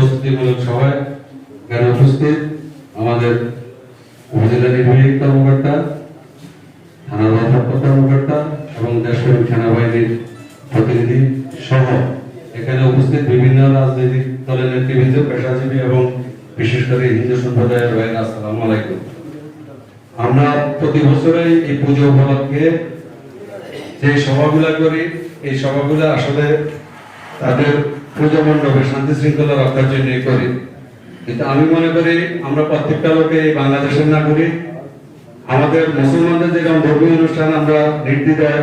প্রস্তুতিমূলক সভায় এখানে উপস্থিত আমাদের উপজেলা নির্বাহী কর্মকর্তা থানার ভারপ্রাপ্ত কর্মকর্তা এবং দেশপ্রেমিক সেনাবাহিনীর প্রতিনিধি সহ এখানে উপস্থিত বিভিন্ন রাজনৈতিক দলের নেতৃবৃন্দ, পেশাজীবী এবং বিশেষ করে হিন্দু সম্প্রদায়ের ভাই আসসালামু আলাইকুম। আমরা প্রতি বছরই এই পুজো উপলক্ষে যে সভাগুলা করি, এই সভাগুলো আসলে তাদের পুজো মণ্ডপে শান্তি শৃঙ্খলা রক্ষার জন্যই করি। কিন্তু আমি মনে করি আমরা প্রত্যেকটা লোকে এই বাংলাদেশের নাগরিক। আমাদের মুসলমানদের যেরকম ধর্মীয় অনুষ্ঠান আমরা নির্দ্বিধায়,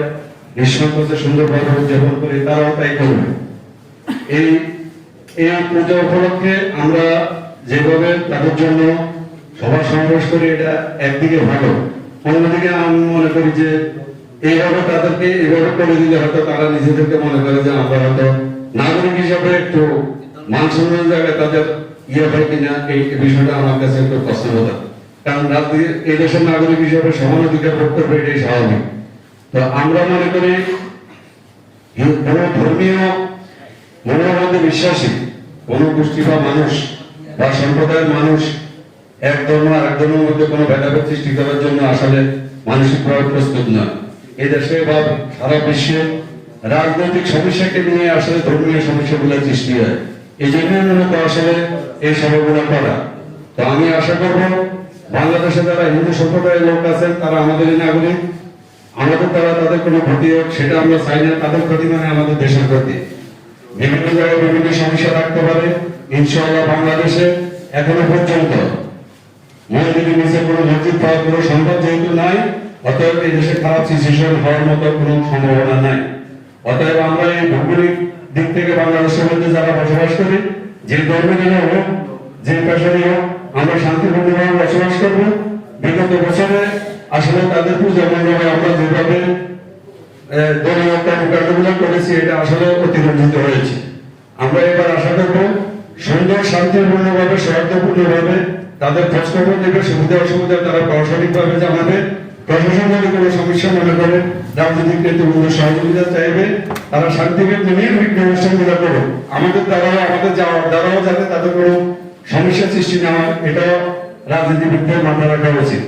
নিঃসংকোচে সুন্দরভাবে উদযাপন করি, তারাও তাই করবে। এই এই পূজা উপলক্ষে আমরা যেভাবে তাদের জন্য সভা সমাবেশ করি, এটা একদিকে ভালো। অন্যদিকে আমি মনে করি যে এইভাবে তাদেরকে এইভাবে করে দিলে হয়তো তারা নিজেদেরকে মনে করে যে আমরা হয়তো নাগরিক হিসাবে একটু মান সম্মান জায়গায় তাদের ইয়ে হয় কিনা, এই বিষয়টা আমার কাছে একটু প্রশ্নবোধ কারণ রাজনীতি এই দেশের নাগরিক হিসাবে সমান অধিকার ভোগ করবে এটাই স্বাভাবিক। তো আমরা মনে করি কোনো ধর্মীয় মধ্যে বিশ্বাসী, কোন গোষ্ঠী বা মানুষ বা সম্প্রদায়ের মানুষ এক ধর্ম আর এক ধর্মের মধ্যে কোনো ভেদাভেদ সৃষ্টি করার জন্য আসলে মানসিকভাবে প্রস্তুত নয়। এই দেশে বা সারা বিশ্বে রাজনৈতিক সমস্যাকে নিয়ে আসলে ধর্মীয় সমস্যাগুলো সৃষ্টি হয়। এই জন্য মূলত আসলে এই সভাগুলো করা। তো আমি আশা করব, বাংলাদেশে যারা হিন্দু সম্প্রদায়ের লোক আছেন, তারা আমাদের নাগরিক, আমাদের দ্বারা তাদের কোনো ক্ষতি হোক, সেটা আমরা চাই না, তাদের ক্ষতি মানে আমাদের দেশের ক্ষতি। বিভিন্ন জায়গায় বিভিন্ন সমস্যা থাকতে পারে। ইনশাআল্লাহ বাংলাদেশে এখনও পর্যন্ত মন্দিরের নিচে কোনো মসজিদ পাওয়ার কোনো সম্ভব যেহেতু নাই, অতএব এই দেশে খারাপ সিচুয়েশন হওয়ার মতো কোনো সম্ভাবনা নাই। অতএব আমরা এই ভৌগোলিক দিক থেকে বাংলাদেশের মধ্যে যারা বসবাস করি, যে ধর্মের হোক, যে পেশারই হোক, আমরা শান্তিপূর্ণভাবে বসবাস করব। বিগত বছরে আসলে তাদের পূজা মণ্ডপে আমরা যেভাবে দলীয় কর্মকাণ্ডগুলো করেছি, এটা আসলে অতিরঞ্জিত হয়েছে। আমরা এবার আশা করব, সুন্দর, শান্তিপূর্ণভাবে, সৌহার্দ্যপূর্ণভাবে তাদের খোঁজখবর নেবে সুবিধা অসুবিধা তারা প্রশাসনিকভাবে জানাবে। প্রশাসন যদি কোনো সমস্যা মনে করে রাজনৈতিক নেতৃবৃন্দ সহযোগিতা চাইবে, তারা শান্তিকে নির্বিঘ্ন অনুষ্ঠানগুলো করুক। আমাদের দ্বারাও, আমাদের যাওয়ার দ্বারাও যাতে তাদের কোনো সমস্যা সৃষ্টি না হয়, এটাও রাজনীতিবিদদের মাথায় রাখা উচিত।